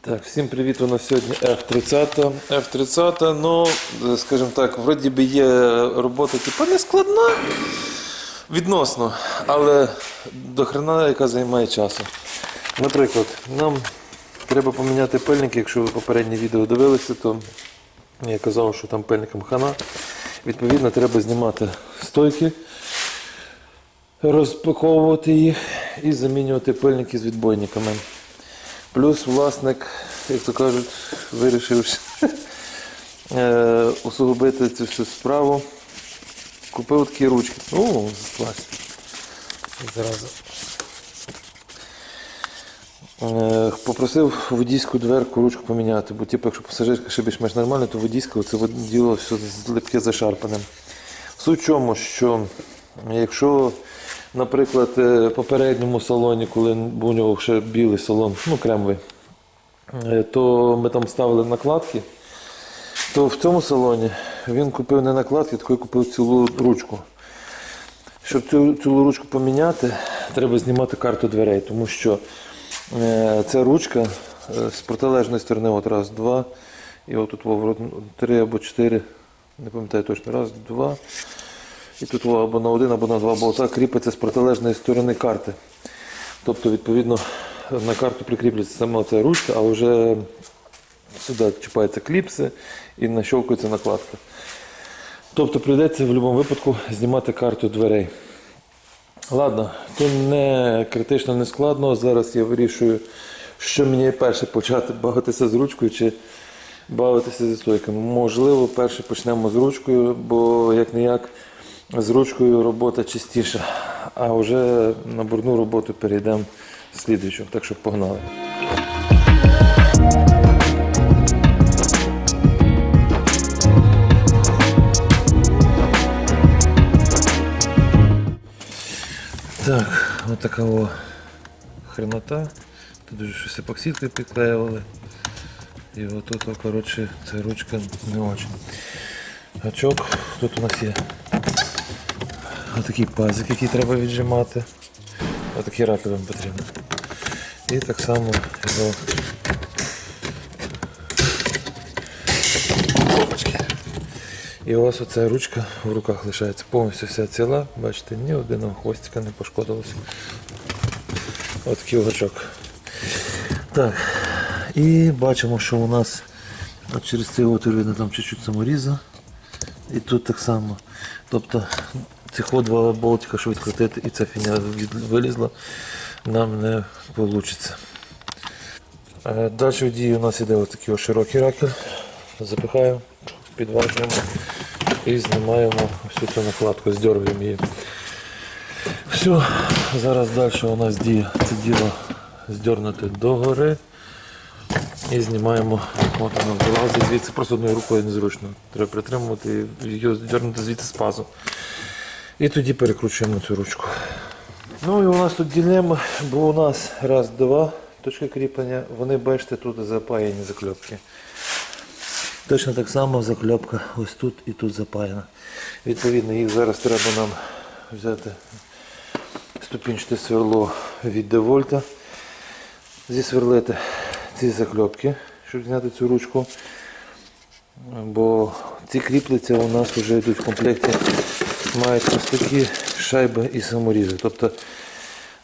Так, всім привіт, у нас сьогодні F30. F30, ну, скажімо так, вроді би є робота, типу, не складна відносно, але до хрена, яка займає часу. Наприклад, нам треба поміняти пильники, якщо ви попереднє відео дивилися, то я казав, що там пильникам хана. Відповідно, треба знімати стойки, розпаковувати їх і замінювати пильники з відбойниками. Плюс власник, як то кажуть, вирішив е, усугубити цю всю справу. Купив такі ручки. О, клас. Зразу. Е, Попросив водійську дверку ручку поміняти, бо типу, якщо пасажирка ще більш-менш нормально, то водійська це діло все злипке зашарпане. Суть в чому, що якщо, наприклад, е, в попередньому салоні, коли був у нього ще білий салон, ну кремовий, е, то ми там ставили накладки, то в цьому салоні він купив не накладки, такий купив цілу ручку. Щоб цю, цю ручку поміняти, треба знімати карту дверей, тому що е, ця ручка з протилежної сторони, от раз, два, і отут три або чотири, не пам'ятаю точно, раз, два. І тут або на один, або на два болта кріпиться з протилежної сторони карти. Тобто, відповідно, на карту прикріплюється сама ця ручка, а вже сюди чіпаються кліпси і нащовкується накладка. Тобто прийдеться в будь-якому випадку знімати карту дверей. Ладно, то не критично не складно. Зараз я вирішую, що мені перше почати бавитися з ручкою чи бавитися зі стойками. Можливо, перше почнемо з ручкою, бо як не як з ручкою робота чистіша, а вже на бурну роботу перейдемо слідуючу. Так що погнали. Так, от така о хренота. Тут вже щось епоксидкою підклеювали. І отут, коротше, ця ручка не очень. Гачок тут у нас є отакий пазик, який треба віджимати. Отакий раковин потрібен. І так само його І у вас оця ручка в руках лишається повністю вся ціла. Бачите, ні одного хвостика не пошкодилося. Ось такий гачок. Так. І бачимо, що у нас от через цей отвір видно там чуть-чуть саморіза. І тут так само. Тобто цих два болтика, що відкрутити, і ця фіня вилізла, нам не вийде. Далі дії у нас ось такий широкий ракель. Запихаємо, підважуємо і знімаємо всю цю накладку, здергуємо її. Все, зараз далі у нас діє це діло здернути догори і знімаємо. От воно вилазить звідси, просто одною рукою незручно. Треба притримувати і його здернути звідси з пазу. І тоді перекручуємо цю ручку. Ну і у нас тут ділема, бо у нас раз, два точки кріплення, вони бачите, тут запаяні закльопки. Точно так само закльопка ось тут і тут запаяна. Відповідно, їх зараз треба нам взяти ступінчате сверло від девольта, зісверлити ці закльопки, щоб зняти цю ручку. Бо ці кріплення у нас вже йдуть в комплекті, мають ось такі шайби і саморізи. Тобто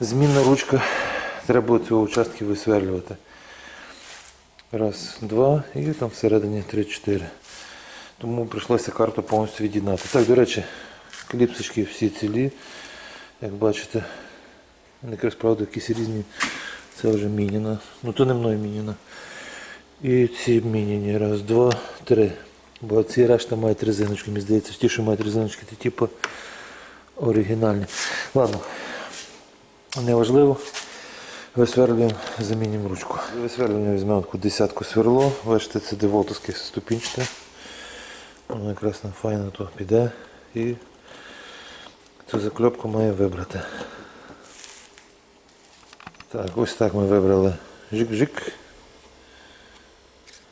змінна ручка, треба було цього участки висверлювати. Раз, два і там всередині три-чотири. Тому прийшлося карту повністю від'єднати. Так, до речі, кліпсочки всі цілі. Як бачите, якраз правда якісь різні. Це вже мініна. Ну то не мною мініна. І ці мініні. Раз, два, три. Бо ці решта мають резиночки, мені здається, ті, що мають резиночки, ті типу оригінальні. Ладно, неважливо. Висверлюємо, замінимо ручку. Висверлюємо візьмемо таку десятку сверло. Бачите, це деволтовське ступінчате. Воно якраз нам файно то піде і цю закльопку має вибрати. Так, ось так ми вибрали жик-жик.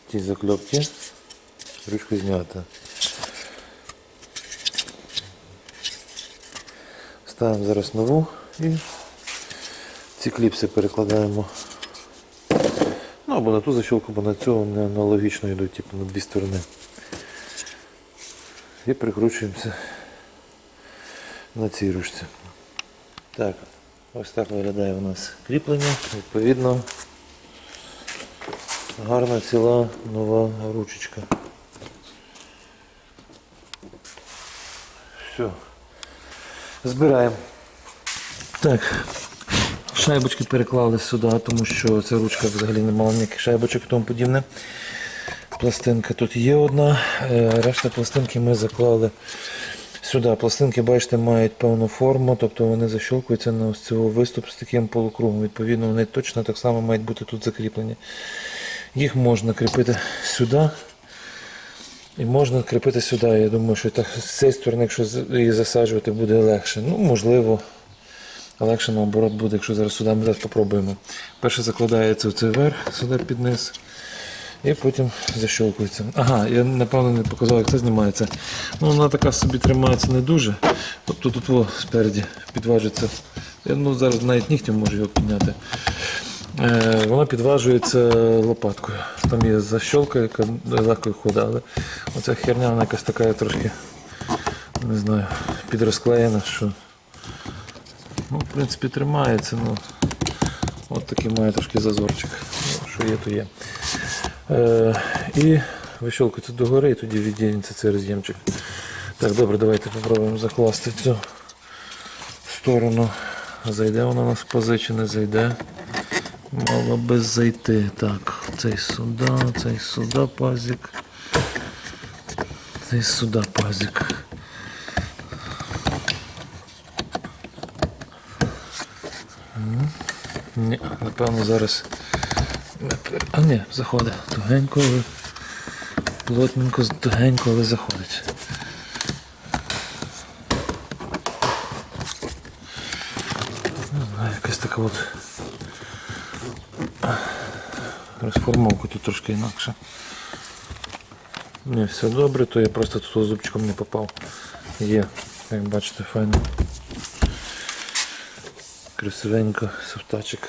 Ті закльопки. Ручку знята. Ставимо зараз нову і ці кліпси перекладаємо Ну або на ту защолку, або на цю вони аналогічно йдуть, типу на дві сторони. І прикручуємося на цій ручці. Так, ось так виглядає у нас кріплення. Відповідно, гарна ціла нова ручечка. Все. Збираємо. Так. Шайбочки переклали сюди, тому що ця ручка взагалі не мала ніяких шайбочок і тому подібне. Пластинка тут є одна, е, решта пластинки ми заклали сюди. Пластинки, бачите, мають певну форму, тобто вони защолкуються на ось цей виступ з таким полукругом. Відповідно, вони точно так само мають бути тут закріплені. Їх можна кріпити сюди. І можна кріпити сюди. Я думаю, що так з цієї сторони, якщо її засаджувати, буде легше. Ну, можливо, легше наоборот буде, якщо зараз сюди ми попробуємо. Перше закладається в цей верх, сюди під низ. І потім защолкується. Ага, я напевно не показав, як це знімається. Ну, вона така собі тримається не дуже. Тобто тут о, спереді підважується. Я ну, зараз навіть нігтем можу його підняти. Е, вона підважується лопаткою. Там є защолка, яка легко ходить, але оця херня вона якась така трошки не знаю, підрозклеєна, що ну, в принципі тримається. Ну, от такий має трошки зазорчик. Що є, то є. Е, і вищолкується догори, і тоді відділиться цей роз'ємчик. Так, добре, давайте спробуємо закласти цю сторону. Зайде вона у нас в позичі, не зайде. Мало би зайти. Так, цей сюди, цей сюди пазик. Цей сюди пазик. Ні, напевно зараз. А ні, заходить. Тугенько, але плотненько, тугенько, але заходить. Не знаю, якась така от розформовка тут трошки інакше. Ні, все добре, то я просто тут зубчиком не попав. Є, як бачите, файно. Красивенько, софтачик.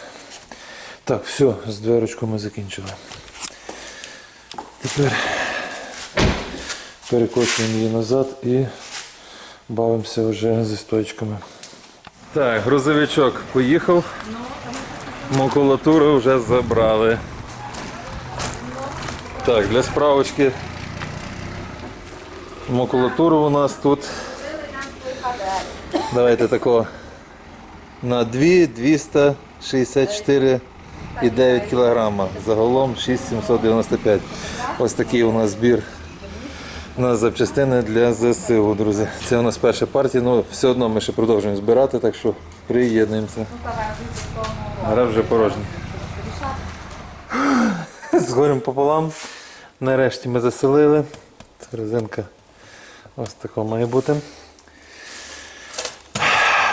Так, все, з дверочкою ми закінчили. Тепер перекочуємо її назад і бавимося вже зі стоечками. Так, грузовичок поїхав. Макулатуру вже забрали. Так, для справочки. Макулатуру у нас тут. Давайте такого. На 2 264,9 кг. Загалом 6795. Ось такий у нас збір на запчастини для ЗСУ, друзі. Це у нас перша партія, ну все одно ми ще продовжуємо збирати, так що приєднуємося. Гра вже порожня. З горем пополам. Нарешті ми заселили. Це резинка ось така має бути.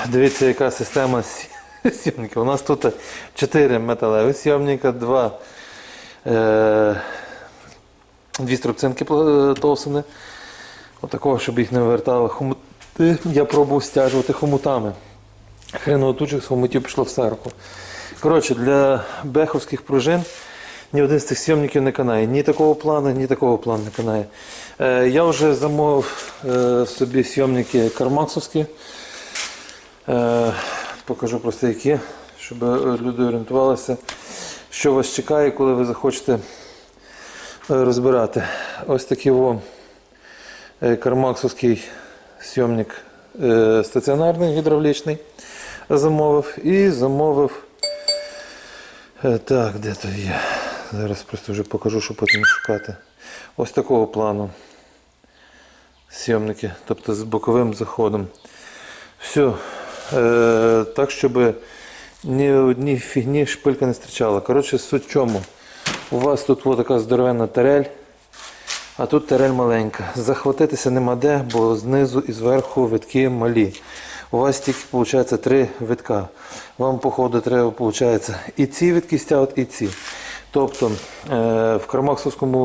Дивіться, яка система сі- У нас тут 4 металеві сйомника, 2 е, дві струбцинки пл- товсини. Отакого, щоб їх не вертали хомути. Я пробував стяжувати хомутами. Хреново тучок з хомутів пішло в серку. Коротше, для беховських пружин ні один з цих сйомників не канає. Ні такого плану, ні такого плану не канає. Е, я вже замовив е, собі сйомники кармаксовські. Е, покажу просто які, щоб люди орієнтувалися, що вас чекає, коли ви захочете е, розбирати. Ось такий о, е, кармаксовський сйомник е, стаціонарний гідравлічний замовив і замовив. е, Так, де то є? Зараз просто вже покажу, щоб потім шукати. Ось такого плану. Сйомники, тобто з боковим заходом. Все. Е, так, щоб ні одній фігні шпилька не стрічала. Коротше, суть чому. У вас тут о така здоровенна тарель, а тут тарель маленька. Захватитися нема де, бо знизу і зверху витки малі. У вас тільки виходить три витка. Вам, походу, треба виходить, і ці витки стягувати, і ці. Тобто е, в кармаксовському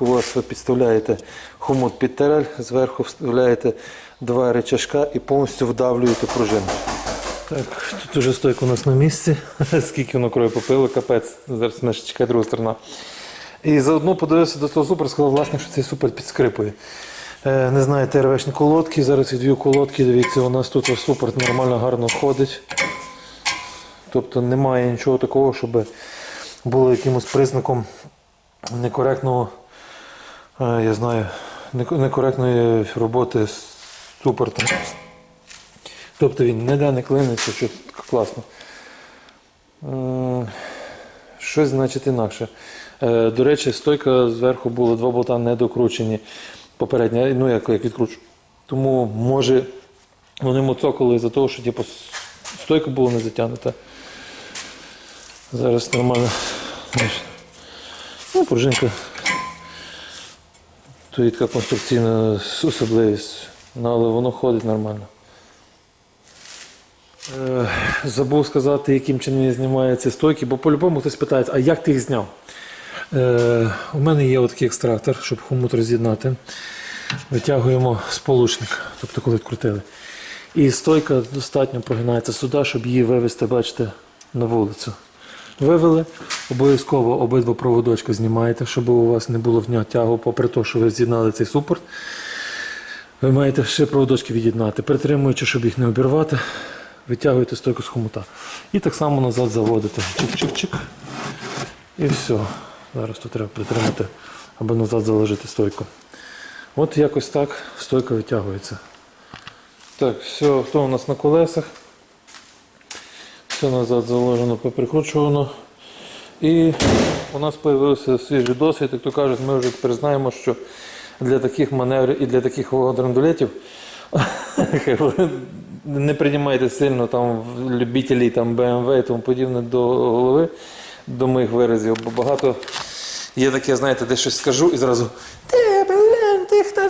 у вас ви підставляєте хомут під тарель, зверху вставляєте два речашка і повністю вдавлюєте пружину. Так, тут уже стойка у нас на місці. Скільки воно крові попило, капець. Зараз ще чекає друга сторона. І заодно подивився до того супер, сказав власник, що цей супер підскрипує. Е, не знаю, ТРВшні колодки. Зараз відвів колодки. Дивіться, у нас тут супер нормально гарно ходить. Тобто немає нічого такого, щоб було якимось признаком некоректного, е, я знаю, некоректної роботи з супортом. Тобто він ніде не клиниться, що класно. Щось значить інакше. Е, До речі, стойка зверху було два болта не докручені. Попередня, ну як, як відкручу. Тому може вони моцокали за того, що типу, стойка була не затягнута. Зараз нормально. Ну, пружинка. То є конструкційна особливість. Ну, але воно ходить нормально. Е, Забув сказати, яким чином знімаю ці стойки, бо по-любому хтось питається, а як ти їх зняв? Е, у мене є такий екстрактор, щоб хомут роз'єднати. Витягуємо сполучник, тобто коли відкрутили. І стойка достатньо прогинається сюди, щоб її вивезти, бачите, на вулицю. Вивели, обов'язково обидва проводочка знімаєте, щоб у вас не було в нього тягу, попри те, що ви з'єднали цей супорт. Ви маєте ще проводочки від'єднати, притримуючи, щоб їх не обірвати, витягуєте стойку з хомута. І так само назад заводите. Чик-чик-чик. І все. Зараз тут треба притримати, аби назад заложити стойку. От якось так стойка витягується. Так, все, хто у нас на колесах. Все назад заложено, поприкручувано. І у нас з'явився свіжий досвід, як то кажуть, ми вже тепер знаємо, що для таких маневрів і для таких драндулетів не приймайте сильно там любителі там BMW і тому подібне до голови, до моїх виразів, бо багато є таке, знаєте, де щось скажу і зразу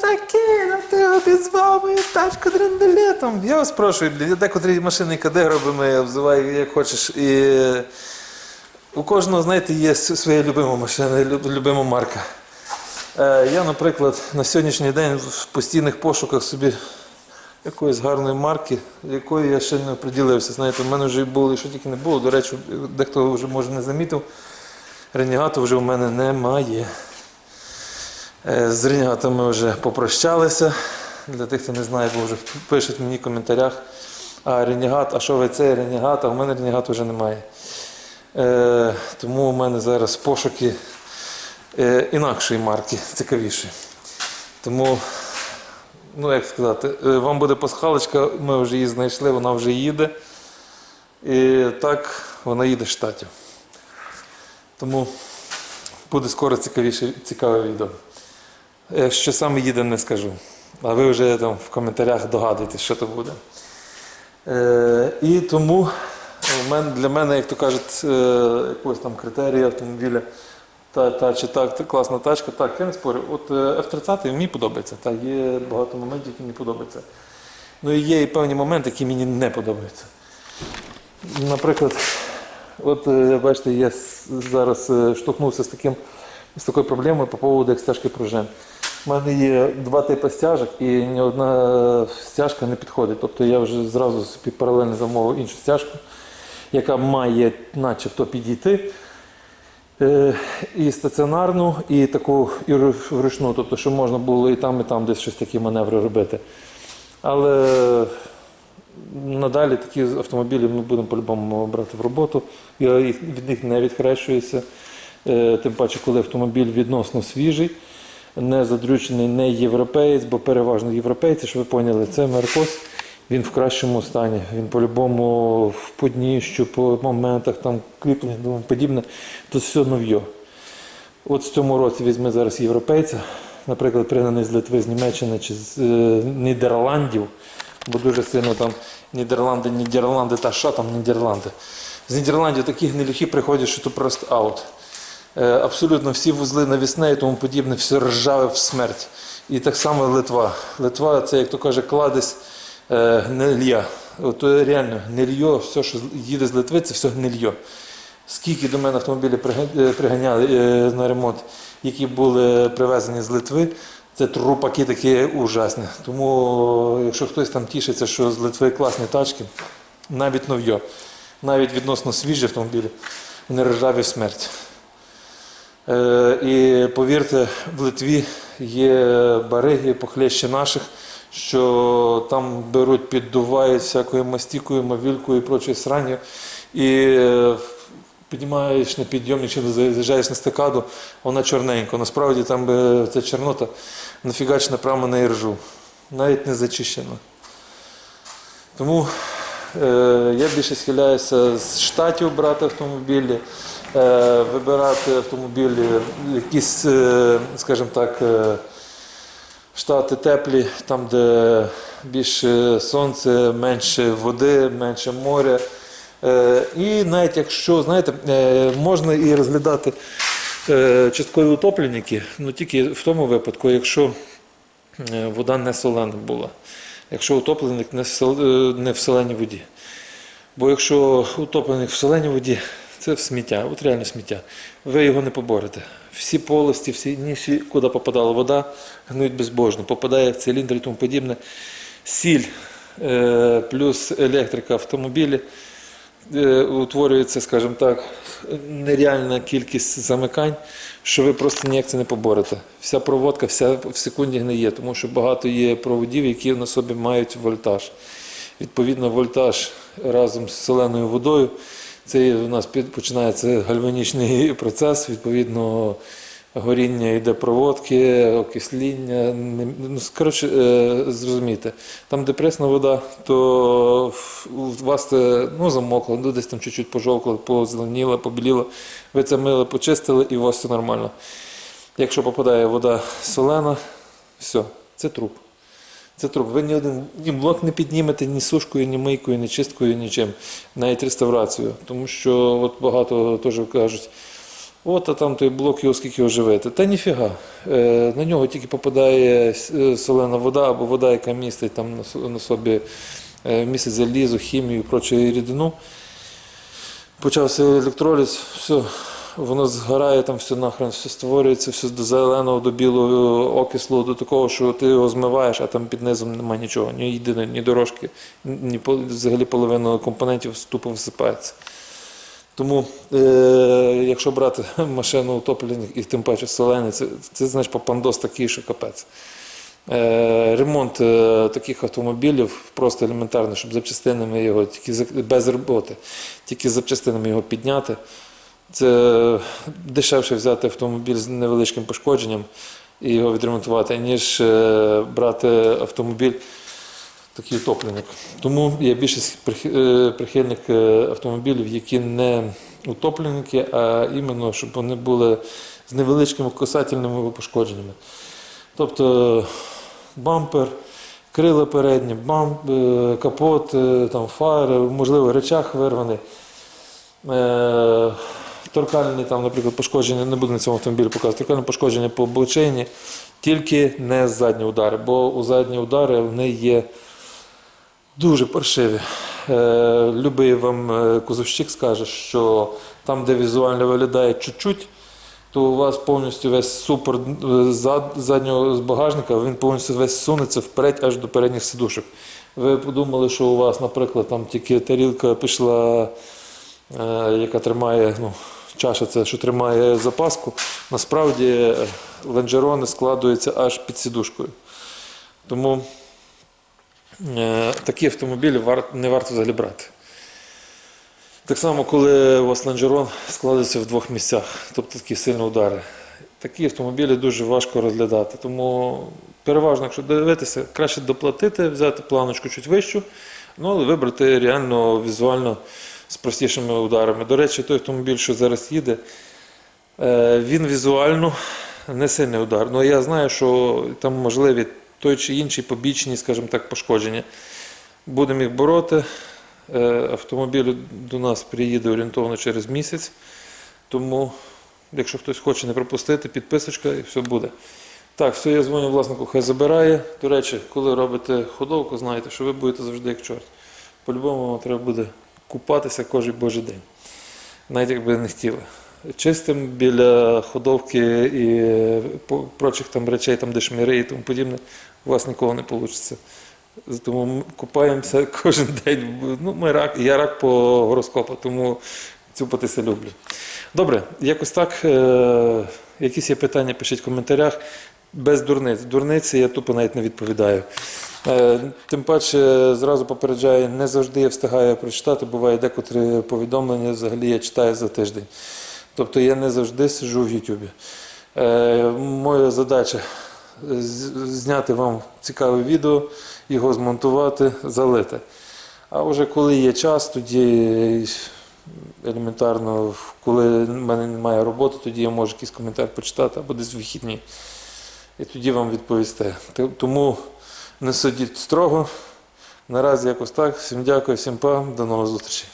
такий, ну ти обізвав мою тачку драндулетом. Я вас прошу, декотрі машини кадегробами обзиваю як хочеш. І у кожного, знаєте, є своя любима машина, любима марка. Е, Я, наприклад, на сьогоднішній день в постійних пошуках собі якоїсь гарної марки, якої я ще не приділився. Знаєте, в мене вже було, і що тільки не було. До речі, дехто вже може не замітив. Ренігату вже в мене немає. Е, З ренігатами вже попрощалися. Для тих, хто не знає, бо вже пишуть мені в коментарях. А ренігат, а що ви це ренігат? А в мене ренігату вже немає. Е, тому у мене зараз пошуки е, інакшої марки, цікавішої. Тому, ну як сказати, е, вам буде пасхалочка, ми вже її знайшли, вона вже їде. І так вона їде з штатів. Тому буде скоро цікавіше, цікаве відео. Е, Що саме їде, не скажу. А ви вже там в коментарях догадуєтесь, що то буде. Е, і тому для мене, як то кажуть, е, якогось там критерія автомобіля, та, та чи так, та класна тачка, так, я не спорю. От е, F30 мені подобається, та є багато моментів, які мені подобаються. Ну і є і певні моменти, які мені не подобаються. Наприклад, от е, бачите, я зараз е, штовхнувся з, таким, з такою проблемою по поводу як стяжки пружин. У мене є два типи стяжок, і ні одна стяжка не підходить. Тобто я вже зразу собі паралельно замовив іншу стяжку, яка має начебто підійти. Е, І стаціонарну, і таку і ру- ручну, тобто, що можна було і там, і там десь щось такі маневри робити. Але надалі такі автомобілі ми будемо по-любому брати в роботу. Я від них не відхрещуюся. Е, Тим паче, коли автомобіль відносно свіжий, не задрючений, не європеєць, бо переважно європейці, що ви поняли, це Меркос. Він в кращому стані. Він по-любому в подніщу, по моментах там кріплення подібне. Тут все нов'є. От в цьому році візьми зараз європейця, наприклад, пригнаний з Литви, з Німеччини чи з е, Нідерландів, бо дуже сильно там Нідерланди, Нідерланди, та що там Нідерланди. З Нідерландів такі гнилюхи приходять, що то просто аут. Е, абсолютно всі вузли навісне і тому подібне, все ржаве в смерть. І так само Литва. Литва це, як то каже, кладезь е, гнилья. От е, реально гнильо, все, що їде з Литви, це все гнильо. Скільки до мене автомобілі е, приганяли на ремонт, які були привезені з Литви, це трупаки такі ужасні. Тому, якщо хтось там тішиться, що з Литви класні тачки, навіть нов'йо, навіть відносно свіжі автомобілі, вони ржаві в смерть. Е, і повірте, в Литві є бариги похлеще наших, що там беруть, піддувають всякою мастікою, мовілкою і прочою сранню. І е, піднімаєш на підйомник чи заїжджаєш на стикаду, вона чорненька. Насправді там ця чорнота нафігачена прямо на іржу, навіть не зачищена. Тому е, я більше схиляюся з штатів брати автомобілі, е, вибирати автомобілі, якісь, е, скажімо так, е, штати теплі, там, де більше сонце, менше води, менше моря. Е, і навіть якщо, знаєте, е, можна і розглядати е, часткові утопленники, ну тільки в тому випадку, якщо е, вода не солена була, якщо утопленик не в, е, соленій воді. Бо якщо утопленик в соленій воді, це в сміття, от реально сміття. Ви його не поборете. Всі полості, всі ніші, куди попадала вода, гнуть безбожно, попадає в циліндр і тому подібне. Сіль е, плюс електрика автомобілі е, утворюється, скажімо так, нереальна кількість замикань, що ви просто ніяк це не поборете. Вся проводка вся в секунді гниє, тому що багато є проводів, які на собі мають вольтаж. Відповідно, вольтаж разом з соленою водою. Це у нас починається гальванічний процес, відповідно, горіння йде проводки, окисління. Ну, коротше, е, зрозумійте, там, де пресна вода, то у вас ну, замокло, ну, десь там чуть-чуть пожовкло, позеленіло, побіліло. Ви це мило почистили і у вас все нормально. Якщо попадає вода солена, все, це труп. Це труп. Ви ні один ні блок не піднімете ні сушкою, ні мийкою, ні чисткою, нічим, навіть реставрацією. Тому що от багато теж кажуть, от а там той блок його скільки його живете. Та ніфіга. Е, на нього тільки попадає е, солена вода або вода, яка містить там на собі е, містить залізо, хімію і прочу рідину. Почався електроліз, все, воно згорає, там все нахрен, все створюється, все до зеленого, до білого окислу, до такого, що ти його змиваєш, а там під низом немає нічого, ні єдиної, ні дорожки, ні взагалі половина компонентів тупо висипається. Тому, е, якщо брати машину утоплених і тим паче солений, це, це значить попандос такий, що капець. Е, Ремонт е, таких автомобілів просто елементарно, щоб запчастинами його тільки без роботи, тільки запчастинами його підняти. Це дешевше взяти автомобіль з невеличким пошкодженням і його відремонтувати, ніж е, брати автомобіль такий утопленик. Тому я більше прих- е, прихильник е, автомобілів, які не утопленники, а іменно, щоб вони були з невеличкими касательними пошкодженнями. Тобто бампер, крила передні, бамп, капот, там, фари, можливо, речах вирваний. Торкальні, там, наприклад, пошкодження, не буду на цьому автомобілі показувати, торкальне пошкодження по обличчині, тільки не задні удари, бо у задні удари вони є дуже паршиві. Е, любий вам е, кузовщик скаже, що там, де візуально виглядає чуть-чуть, то у вас повністю весь супер е, зад, заднього з багажника, він повністю весь сунеться вперед аж до передніх сидушок. Ви подумали, що у вас, наприклад, там тільки тарілка пішла, е, яка тримає, ну, чаша це, що тримає запаску. Насправді е, лонжерони складуються аж під сідушкою. Тому е, такі автомобілі вар, не варто взагалі брати. Так само, коли у вас лонжерон складається в двох місцях, тобто такі сильні удари. Такі автомобілі дуже важко розглядати. Тому переважно, якщо дивитися, краще доплатити, взяти планочку чуть вищу, ну але вибрати реально візуально з простішими ударами. До речі, той автомобіль, що зараз їде, е, він візуально не сильний удар. Ну я знаю, що там можливі той чи інший побічні, скажімо так, пошкодження. Будемо їх бороти. Е, Автомобіль до нас приїде орієнтовно через місяць. Тому, якщо хтось хоче не пропустити, підписочка і все буде. Так, все, я дзвоню власнику, хай забирає. До речі, коли робите ходовку, знаєте, що ви будете завжди як чорт. По-любому вам треба буде купатися кожен божий день. Навіть якби не хотіли. Чистим біля ходовки і е, прочих там речей, там де шміри і тому подібне, у вас ніколи не вийде. Тому купаємося кожен день. Ну, ми рак, я рак по гороскопу, тому цюпатися люблю. Добре, якось так. Е, якісь є питання, пишіть в коментарях. Без дурниць. Дурниці я тупо навіть не відповідаю. Е, тим паче, зразу попереджаю, не завжди я встигаю прочитати. Буває декотрі повідомлення взагалі я читаю за тиждень. Тобто я не завжди сиджу в Ютубі. Е, моя задача зняти вам цікаве відео, його змонтувати, залити. А вже коли є час, тоді елементарно, коли в мене немає роботи, тоді я можу якийсь коментар почитати або десь в вихідні. І тоді вам відповісте. Тому не судіть строго. Наразі якось так. Всім дякую, всім па, до нових зустрічей.